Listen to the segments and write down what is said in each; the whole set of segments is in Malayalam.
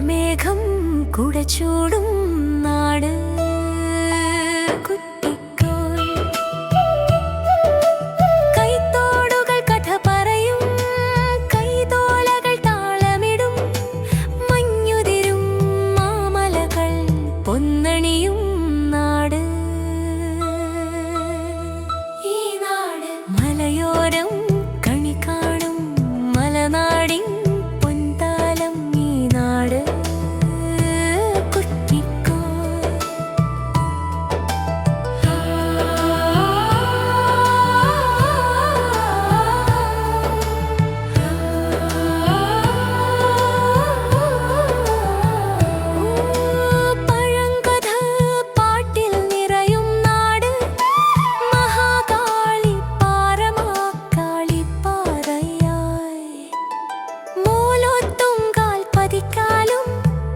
മേഘം കടർമേഘം ചൂടും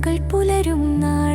നന്മകൾ പുലരും നാട്